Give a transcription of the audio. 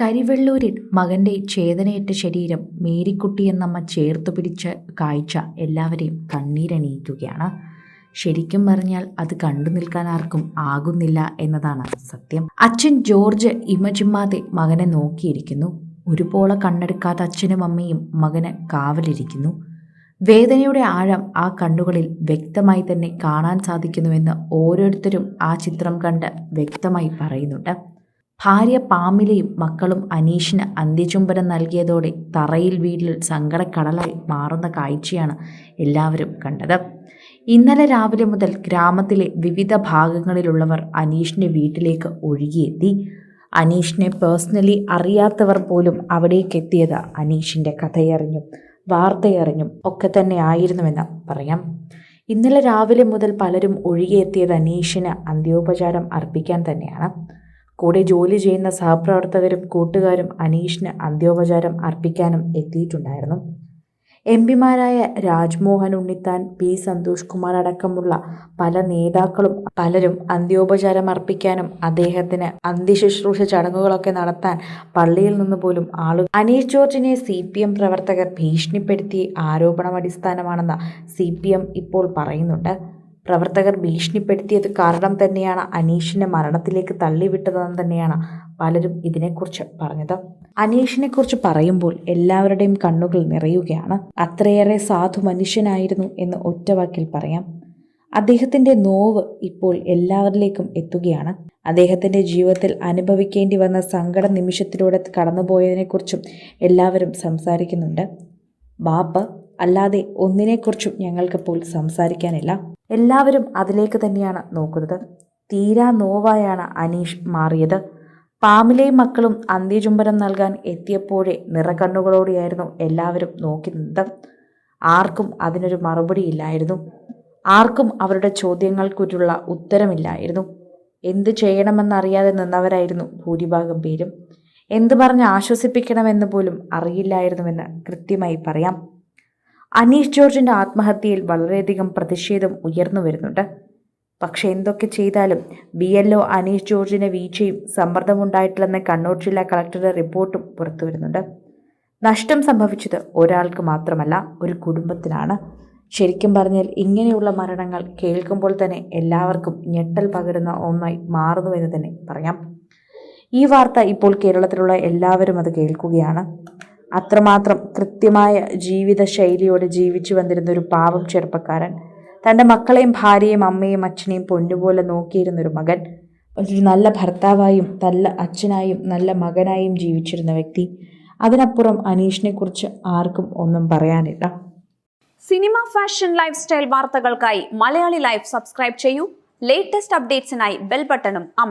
കരിവെള്ളൂരിൽ മകന്റെ ചേതനയേറ്റ ശരീരം മേരിക്കുട്ടിയെന്നമ്മ ചേർത്തു പിടിച്ച കാഴ്ച എല്ലാവരെയും കണ്ണീരണിയിക്കുകയാണ്. ശരിക്കും പറഞ്ഞാൽ അത് കണ്ടു നിൽക്കാൻ ആർക്കും ആകുന്നില്ല എന്നതാണ് സത്യം. അച്ഛൻ ജോർജ് ഇമചിമ്മാതെ മകനെ നോക്കിയിരിക്കുന്നു. ഒരുപോലെ കണ്ണെടുക്കാത്ത അച്ഛനും അമ്മയും മകന് കാവലിരിക്കുന്നു. വേദനയുടെ ആഴം ആ കണ്ണുകളിൽ വ്യക്തമായി തന്നെ കാണാൻ സാധിക്കുന്നുവെന്ന് ഓരോരുത്തരും ആ ചിത്രം കണ്ട് വ്യക്തമായി പറയുന്നുണ്ട്. ഭാര്യ പാമിലയും മക്കളും അനീഷിന് അന്ത്യചുംബനം നൽകിയതോടെ തറയിൽ വീട്ടിൽ സങ്കടക്കടലായി മാറുന്ന കാഴ്ചയാണ് എല്ലാവരും കണ്ടത്. ഇന്നലെ രാവിലെ മുതൽ ഗ്രാമത്തിലെ വിവിധ ഭാഗങ്ങളിലുള്ളവർ അനീഷിന്റെ വീട്ടിലേക്ക് ഒഴുകിയെത്തി. അനീഷിനെ പേഴ്സണലി അറിയാത്തവർ പോലും അവിടേക്ക് എത്തിയത് അനീഷിന്റെ കഥയറിഞ്ഞും വാർത്തയറിഞ്ഞും ഒക്കെ തന്നെ ആയിരുന്നുവെന്ന് പറയാം. ഇന്നലെ രാവിലെ മുതൽ പലരും ഒഴുകിയെത്തിയത് അനീഷിന് അന്ത്യോപചാരം അർപ്പിക്കാൻ തന്നെയാണ്. കൂടെ ജോലി ചെയ്യുന്ന സഹപ്രവർത്തകരും കൂട്ടുകാരും അനീഷിന് അന്ത്യോപചാരം അർപ്പിക്കാനും എത്തിയിട്ടുണ്ടായിരുന്നു. എം പിമാരായ രാജ്മോഹൻ ഉണ്ണിത്താൻ പി സന്തോഷ് കുമാർ അടക്കമുള്ള പല നേതാക്കളും പലരും അന്ത്യോപചാരം അർപ്പിക്കാനും അദ്ദേഹത്തിന് അന്ത്യശുശ്രൂഷ ചടങ്ങുകളൊക്കെ നടത്താൻ പള്ളിയിൽ നിന്ന് പോലും ആളുകൾ അനീഷ് ജോർജിനെ സി പി എം പ്രവർത്തകർ ഭീഷണിപ്പെടുത്തി ആരോപണം അടിസ്ഥാനമാണെന്ന് സി പി എം ഇപ്പോൾ പറയുന്നുണ്ട്. പ്രവർത്തകർ ഭീഷണിപ്പെടുത്തിയത് കാരണം തന്നെയാണ് അനീഷിനെ മരണത്തിലേക്ക് തള്ളിവിട്ടതെന്ന് തന്നെയാണ് പലരും ഇതിനെക്കുറിച്ച് പറഞ്ഞത്. അനീഷിനെ കുറിച്ച് പറയുമ്പോൾ എല്ലാവരുടെയും കണ്ണുകൾ നിറയുകയാണ്. അത്രയേറെ സാധു മനുഷ്യനായിരുന്നു എന്ന് ഒറ്റവാക്കിൽ പറയാം. അദ്ദേഹത്തിന്റെ നോവ് ഇപ്പോൾ എല്ലാവരിലേക്കും എത്തുകയാണ്. അദ്ദേഹത്തിന്റെ ജീവിതത്തിൽ അനുഭവിക്കേണ്ടി വന്ന സങ്കട നിമിഷത്തിലൂടെ കടന്നുപോയതിനെക്കുറിച്ചും എല്ലാവരും സംസാരിക്കുന്നുണ്ട്. ബാപ്പ അല്ലാതെ ഒന്നിനെക്കുറിച്ചും ഞങ്ങൾക്കിപ്പോൾ സംസാരിക്കാനില്ല. എല്ലാവരും അതിലേക്ക് തന്നെയാണ് നോക്കുന്നത്. തീരാ നോവായാണ് അനീഷ് മാറിയത്. പാമിലെയും മക്കളും അന്ത്യചുംബനം നൽകാൻ എത്തിയപ്പോഴേ നിറകണ്ണുകളോടെയായിരുന്നു എല്ലാവരും നോക്കി നിന്നത് ആർക്കും അതിനൊരു മറുപടിയില്ലായിരുന്നു ആർക്കും അവരുടെ ചോദ്യങ്ങൾക്കുള്ള ഉത്തരമില്ലായിരുന്നു. എന്തു ചെയ്യണമെന്നറിയാതെ നിന്നവരായിരുന്നു ഭൂരിഭാഗം പേരും. എന്തു പറഞ്ഞ് ആശ്വസിപ്പിക്കണമെന്ന് പോലും അറിയില്ലായിരുന്നുവെന്ന് കൃത്യമായി പറയാം. അനീഷ് ജോർജിന്റെ ആത്മഹത്യയിൽ വളരെയധികം പ്രതിഷേധം ഉയർന്നു വരുന്നുണ്ട്. പക്ഷേ എന്തൊക്കെ ചെയ്താലും ബി എൽ ഒ അനീഷ് ജോർജിന് വീഴ്ചയും സമ്മർദ്ദമുണ്ടായിട്ടില്ലെന്ന് കണ്ണൂർ ജില്ലാ കളക്ടറുടെ റിപ്പോർട്ടും പുറത്തു വരുന്നുണ്ട്. നഷ്ടം സംഭവിച്ചത് ഒരാൾക്ക് മാത്രമല്ല ഒരു കുടുംബത്തിനാണ് ശരിക്കും പറഞ്ഞാൽ ഇങ്ങനെയുള്ള മരണങ്ങൾ കേൾക്കുമ്പോൾ തന്നെ എല്ലാവർക്കും ഞെട്ടൽ പകരുന്ന ഒന്നായി മാറുന്നു എന്ന് തന്നെ പറയാം. ഈ വാർത്ത ഇപ്പോൾ കേരളത്തിലുള്ള എല്ലാവരും അത് കേൾക്കുകയാണ്. അത്രമാത്രം കൃത്യമായ ജീവിത ശൈലിയോടെ ജീവിച്ചു വന്നിരുന്ന ഒരു പാവം ചെറുപ്പക്കാരൻ തന്റെ മക്കളെയും ഭാര്യയും അമ്മയും അച്ഛനെയും പൊന്നുപോലെ നോക്കിയിരുന്ന ഒരു മകൻ ഒരു നല്ല ഭർത്താവായും നല്ല അച്ഛനായും നല്ല മകനായും ജീവിച്ചിരുന്ന വ്യക്തി. അതിനപ്പുറം അനീഷിനെ കുറിച്ച് ആർക്കും ഒന്നും പറയാനില്ല. സിനിമ ഫാഷൻ ലൈഫ് സ്റ്റൈൽ വാർത്തകൾക്കായി മലയാളി ലൈഫ് സബ്സ്ക്രൈബ് ചെയ്യൂ. ലേറ്റസ്റ്റ് അപ്ഡേറ്റ്സിനായി ബെൽ ബട്ടണും അമർ